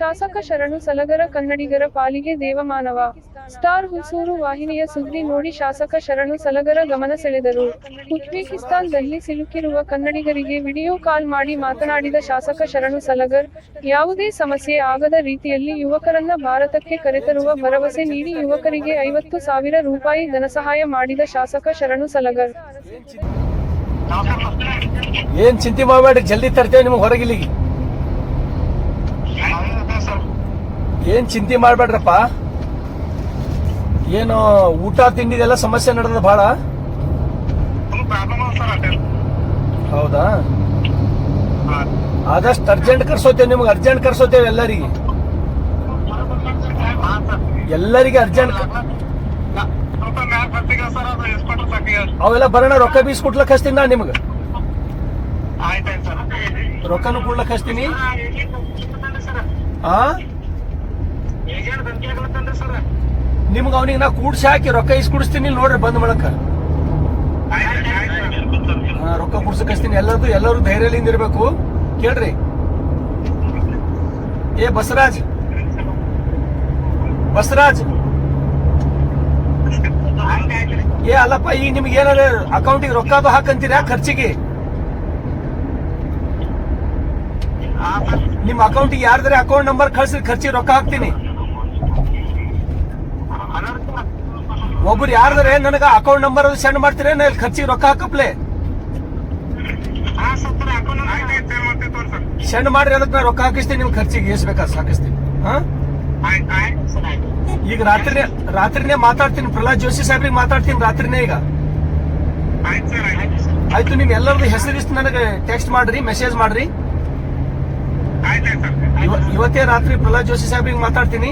ಶಾಸಕ ಶರಣು ಸಲಗರ ಕನ್ನಡಿಗರ ಪಾಲಿಗೆ ದೇವಮಾನವ. ಸ್ಟಾರ್ ಹುಸೂರು ವಾಹಿನಿಯ ಸುದ್ದಿ ನೋಡಿ ಶಾಸಕ ಶರಣು ಸಲಗರ ಗಮನ ಸೆಳೆದರು. ಉಜ್ಬೇಕಿಸ್ತಾನ್ದಲ್ಲಿ ಸಿಲುಕಿರುವ ಕನ್ನಡಿಗರಿಗೆ ವಿಡಿಯೋ ಕಾಲ್ ಮಾಡಿ ಮಾತನಾಡಿದ ಶಾಸಕ ಶರಣು ಸಲಗರ್, ಯಾವುದೇ ಸಮಸ್ಯೆ ಆಗದ ರೀತಿಯಲ್ಲಿ ಯುವಕರನ್ನ ಭಾರತಕ್ಕೆ ಕರೆತರುವ ಭರವಸೆ ನೀಡಿ ಯುವಕರಿಗೆ ಐವತ್ತು ಸಾವಿರ ರೂಪಾಯಿ ಧನಸಹಾಯ ಮಾಡಿದ ಶಾಸಕ ಶರಣು ಸಲಗರ್. ಏನ್ ಚಿಂತೆ ಮಾಡಬೇಡಿ ಜಲ್ದಿ ತರ್ತೇವೆ ನಿಮ್ಗೆ ಹೊರಗಿಲ್ಲಿಗೆ. ಏನ್ ಚಿಂತೆ ಮಾಡ್ಬೇಡ್ರಪ್ಪ. ಏನು ಊಟ ತಿಂಡಿದೆಲ್ಲ ಸಮಸ್ಯೆ ನಡೆದ ಭಾಳ ಹೌದಾ? ಆದಷ್ಟು ಅರ್ಜೆಂಟ್ ಕರ್ಸೋತೇವೆ ನಿಮ್ಗೆ ಅರ್ಜೆಂಟ್ ಕರ್ಸೋತೇವೆ ಎಲ್ಲರಿಗೆ. ಎಲ್ಲರಿಗೆ ಅರ್ಜೆಂಟ್ ಅವೆಲ್ಲ ಬರೋಣ, ರೊಕ್ಕ ಬೀಸ್ ಕೊಡ್ಲಕ್ ನಾ ನಿಮ್ಗೆ. ರೊಕ್ಕನು ಕೊಡ್ಲಕ್ ಹಚ್ತೀನಿ ಆ? ನಿಮ್ಗೆ ಅವನಿಗೆ ನಾ ಕೂಡ್ಸಿ ಹಾಕಿ ರೊಕ್ಕ ಇಸ್ ಕುಡಿಸ್ತೀನಿ ಇಲ್ಲಿ ನೋಡ್ರಿ ಬಂದ್ ಮಾಡಕ ರೊಕ್ಕ ಕುಡ್ಸಕ್ ಹಚ್ತೀನಿ ಎಲ್ಲರದು ಎಲ್ಲರೂ ಧೈರ್ಯಲಿಂದ ಇರ್ಬೇಕು. ಕೇಳ್ರಿ. ಏ ಬಸರಾಜ್ ಬಸರಾಜ್ ಏ ಅಲ್ಲಪ್ಪ ಈಗ ನಿಮ್ಗೆ ಏನಾರ ಅಕೌಂಟಿಗೆ ರೊಕ್ಕ ಹಾಕಂತೀರಾ ಖರ್ಚಿಗೆ? ನಿಮ್ಮ ಅಕೌಂಟಿಗೆ ಯಾರ್ದಾರೆ ಅಕೌಂಟ್ ನಂಬರ್ ಕಳ್ಸಿ ಖರ್ಚಿಗೆ ರೊಕ್ಕ ಹಾಕ್ತೀನಿ. ಒಬ್ರು ಯಾರ್ದಾರೆ ನನಗ ಅಕೌಂಟ್ ನಂಬರ್ ಸೆಂಡ್ ಮಾಡ್ತೀರಾ? ನಾ ಇಲ್ಲಿ ಖರ್ಚಿಗೆ ರೊಕ್ಕ ಹಾಕಪ್ಲೆ? ಸೆಂಡ್ ಮಾಡ್ರಿ, ಅದಕ್ಕೆ ನಾ ರೊಕ್ಕ ಹಾಕಿಸ್ತೀನಿ ನಿಮ್ ಖರ್ಚಿಗೆ ಎಷ್ಟು ಬೇಕಾದ್ ಸಾಕಿಸ್ತೀನಿ ಈಗ ರಾತ್ರಿನೇ ರಾತ್ರಿನೇ ಮಾತಾಡ್ತೀನಿ, ಪ್ರಹ್ಲಾದ್ ಜೋಶಿ ಸಾಹೇಬ್ರಿಗೆ ಮಾತಾಡ್ತೀನಿ ರಾತ್ರಿನೇ ಈಗ. ಆಯ್ತು ನಿಮ್ ಎಲ್ಲರದ್ದು ಹೆಸರಿಷ್ಟು ನನಗೆ ಟೆಕ್ಸ್ಟ್ ಮಾಡ್ರಿ ಮೆಸೇಜ್ ಮಾಡ್ರಿ. ಇವ- ಇವತ್ತೇ ರಾತ್ರಿ ಪ್ರಹ್ಲಾದ್ ಜೋಶಿ ಸಾಹೇಬ್ರಿಗೆ ಮಾತಾಡ್ತೀನಿ.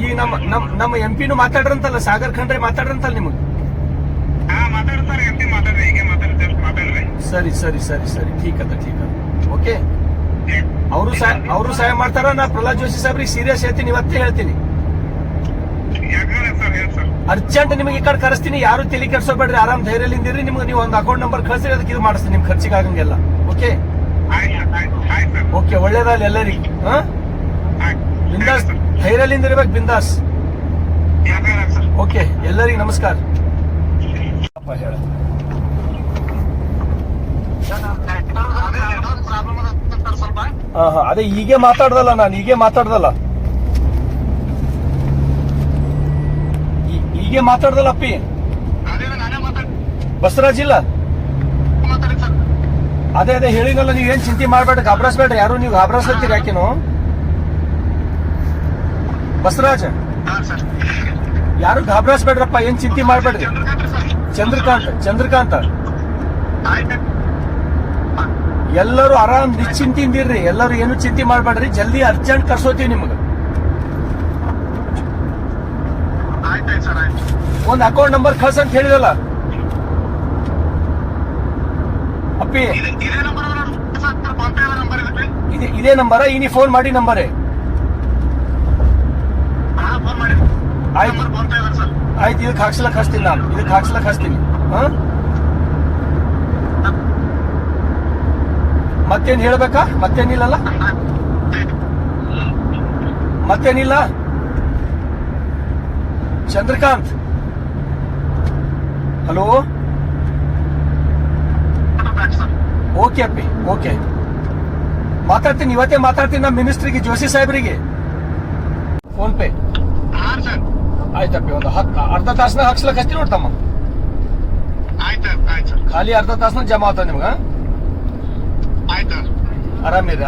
ಈಗ ನಮ್ಮ ನಮ್ ನಮ್ಮ ಎಂ ಪಿನು ಮಾತಾಡ್ರಂತಲ್ಲ ಸಾಗರ್ ಖಂಡ್ರೆ ಮಾತಾಡ್ರಂತಲ್ಲ ನಿಮಗೆ? ಸರಿ ಸರಿ ಸರಿ ಸರಿ ಠೀಕ್ ಅದ ಠೀಕ್ ಅದ ಓಕೆ ಅವರು ಸಹಾಯ ಅವರು ಸಹಾಯ ಮಾಡ್ತಾರ ನಾ ಪ್ರಹ್ಲಾದ್ ಜೋಶಿ ಸಾಹೇಬ್ರಿಗೆ ಸೀರಿಯಸ್ ಹೇಳ್ತೀನಿ ಇವತ್ತೇ ಹೇಳ್ತೀನಿ. ಅರ್ಜೆಂಟ್ ನಿಮಗೆ ಈ ಕಡೆ ಕರೆಸ್ತೀನಿ ಯಾರು ತಲೆ ಕೆಡ್ಸೋಬೇಡ್ರಿ ಆರಾಮ್ ಧೈರ್ಯಲಿಂದಿರಿ ನಿಮ್ಗೆ ನೀವು ಒಂದು ಅಕೌಂಟ್ ನಂಬರ್ ಕಳ್ಸಿರಿ ಅದಕ್ಕೆ ಇದು ಮಾಡಿಸ್ತೀನಿ ನಿಮ್ ಖರ್ಚಿಗೆ ಆಗಂಗೆಲ್ಲ. ಓಕೆ ಓಕೆ ಒಳ್ಳೇದಲ್ಲ ಎಲ್ಲರಿಗೂ. ಹಾ? ಬಿಂದಾಸ್ ಧೈರ್ಯಲಿಂದ ಇರ್ಬೇಕು, ಬಿಂದಾಸ್. ಓಕೆ ಎಲ್ಲರಿಗೂ ನಮಸ್ಕಾರ. ಅದೇ ಹೀಗೆ ಮಾತಾಡ್ದಲ್ಲ ನಾನು, ಹೀಗೆ ಮಾತಾಡ್ದಲ್ಲ. ಈ- ಹೀಗೆ ಮಾತಾಡ್ದಲ್ಲ ಅಪ್ಪಿ. ಬಸವರಾಜ್ ಇಲ್ಲ? ಅದೇ ಅದೇ ಹೇಳಿನಲ್ಲ ನೀವು ಏನ್ ಚಿಂತೆ ಮಾಡ್ಬೇಡ ಗಾಬ್ರಾಸ್ಬೇಡ್ರಿ ಯಾರು ನೀವು ಗಾಬ್ರಾಸ್ಲತ್ತೀರಿ ಯಾಕೇನು ಬಸವರಾಜ್? ಯಾರು ಗಾಬ್ರಾಸ್ಬೇಡ್ರಪ್ಪ ಏನ್ ಚಿಂತೆ ಮಾಡ್ಬೇಡ್ರಿ? ಚಂದ್ರಕಾಂತ್ ಚಂದ್ರಕಾಂತ. ಎಲ್ಲರೂ ಆರಾಮ್ ನಿಶ್ಚಿಂತಿಂದಿರ್ರಿ ಎಲ್ಲರೂ ಏನು ಚಿಂತೆ ಮಾಡ್ಬೇಡ್ರಿ ಜಲ್ದಿ ಅರ್ಜೆಂಟ್ ಕರ್ಸೋತೀವಿ ನಿಮ್ಗೆ. ಒಂದ್ ಅಕೌಂಟ್ ನಂಬರ್ ಕಳ್ಸ ಅಂತ ಹೇಳಿದಲ್ಲ? ಅಪ್ಪಿ ಇದೇ ಇದೇ ನಂಬರ ಇನಿ ಫೋನ್ ಮಾಡಿ ನಂಬರೇ. ಆಯ್ತು. ಆಯ್ತು ಇದಕ್ಕೆ ಹಾಕ್ಸ್ಲಕ್ ಹಚ್ತೀನಿ ನಾನು. ಇದಕ್ಕೆ ಹಾಕ್ಸ್ಲಕ್ ಹಚ್ತೀನಿ. ಹಾ? ಹೇಳಬೇಕಾ ಹೇಳ್ಬೇಕಾ? ಮತ್ತೇನಿಲ್ಲಲ್ಲ? ಮತ್ತೇನಿಲ್ಲ? ಚಂದ್ರಕಾಂತ್. ಹಲೋ? ಓಕೆ ಅಪ್ಪಿ. ಓಕೆ ಮಾತಾಡ್ತೀನಿ. ಇವತ್ತೇ ಮಾತಾಡ್ತೀನಿ ನಮ್ಮ ಮಿನಿಸ್ಟ್ರಿಗೆ ಜೋಶಿ ಸಾಹೇಬ್ರಿಗೆ. Phone pay. ಆಯ್ತಪ್ಪಿ ಒಂದು ಹತ್ ಅರ್ಧ ತಾಸನಾಗ ಹಾಕ್ಸ್ಲಕ್ ಹಚ್ತೀನಿ ನೋಡ್ತಮ್ಮ ಖಾಲಿ ಅರ್ಧ ತಾಸನಾಗ ಜಮಾ ಆಗ್ತದೆ ನಿಮ್ಗ ಆರಾಮಿರಿ